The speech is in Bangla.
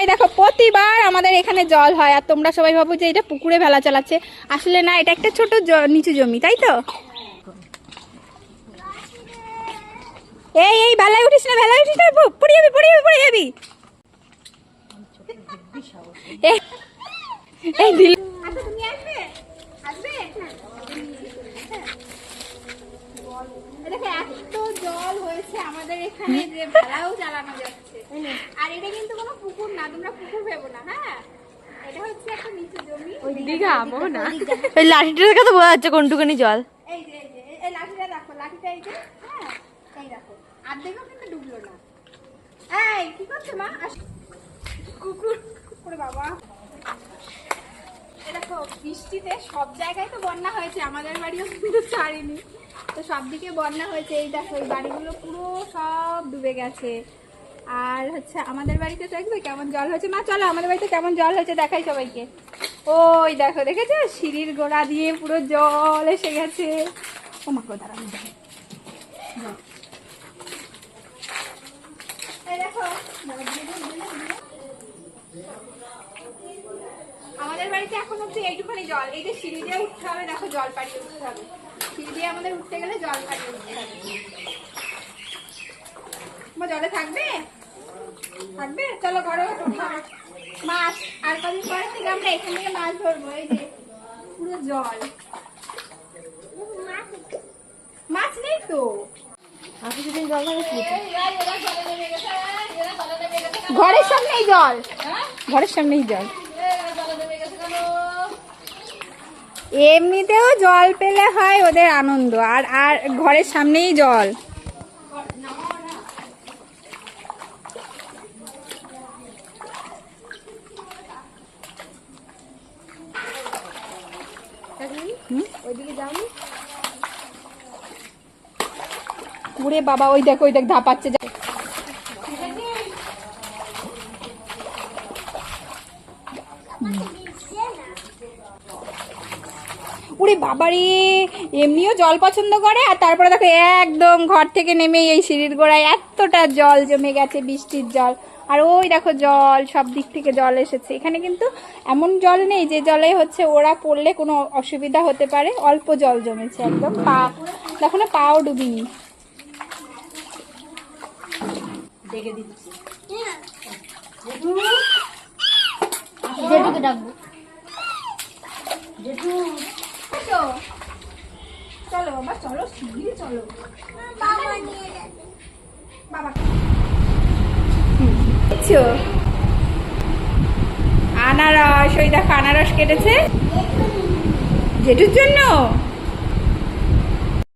হয় দেখো, প্রতিবার আমাদের এখানে জল হয়, আর তোমরা সবাই ভাবো যে এটা পুকুরে ভেলা চালাচ্ছে। আসলে না, এটা একটা ছোট নিচু জমি, তাই তো? এই এই, ভেলায় উঠিস না, ভেলায় উঠিস না পড়ে যাবি পড়ে যাবি পড়ে যাবি। এই- দিল আচ্ছা এত জল হয়েছে আমাদের এখানে যে চালানো যাচ্ছে। আর এটা কিন্তু তোমরা পুকুর ভেবো না হ্যাঁ? এটা হচ্ছে একটা নিচু জমি। দীঘা না। ওই লাঠিটার দেখে তো বোঝা যাচ্ছে কোনটুকুনি জল। এই যে এই লাঠিটা দেখো লাঠিটা এই যে হ্যাঁ এই দেখো আর দেখো কিন্তু ডুবলো না। এই কি করছ মা? কুকুর কুকুর বাবা। এই দেখো বৃষ্টিতে সব জায়গায় তো বন্যা হয়েছে আমাদের বাড়িও কিন্তু ছাড়িনি। তো সব দিকে বন্যা হয়েছে এই দেখো এই বাড়িগুলো পুরো সব ডুবে গেছে। আর হচ্ছে আমাদের বাড়িতে দেখবে কেমন জল হয়েছে। মা চলো আমাদের বাড়িতে কেমন জল হয়েছে দেখাই সবাইকে। ওই দেখো দেখেছ? সিঁড়ির গোড়া দিয়ে পুরো জল এসে গেছে। ও মা কোথায় দাঁড়াও, দাঁড়াও। যাও। এই দেখো, আমাদের বাড়িতে এখন হচ্ছে এইটুখানি জল। এই যে সিঁড়ি দিয়ে উঠতে হবে দেখো জল পাড়িয়ে উঠতে হবে। সিঁড়ি দিয়ে আমাদের উঠতে গেলে জল পাড়িয়ে উঠতে হবে। জলে থাকবে? থাকবে? চলো ঘরে মাছ মাছ আর কদিন পরে থেকে আমরা এখান থেকে মাছ ধরবো এই যে পুরো জল। মাছ নেই তো? ঘরের সামনেই জল। ঘরের সামনেই জল। এমনিতেও জল পেলে হয় ওদের আনন্দ আর আর ঘরের সামনেই জল। ওরে বাবা ওই দেখ ওই দেখ ধাপাচ্ছে। ওরে বাবারে এমনিও জল পছন্দ করে আর তারপরে দেখো একদম ঘর থেকে নেমে এই সিঁড়ির গোড়ায় এতটা জল জমে গেছে বৃষ্টির জল। আর ওই দেখো জল সব দিক থেকে জল এসেছে। এখানে কিন্তু এমন জল নেই যে জলে হচ্ছে ওরা পড়লে কোনো অসুবিধা হতে পারে। অল্প জল জমেছে একদম। পা দেখো না পাও ডুবিনি। চলো। চলো বাবা চলো চলো। বাবা। দেখছ? আনারস ওই দেখো আনারস কেটেছে জেঠুর জন্য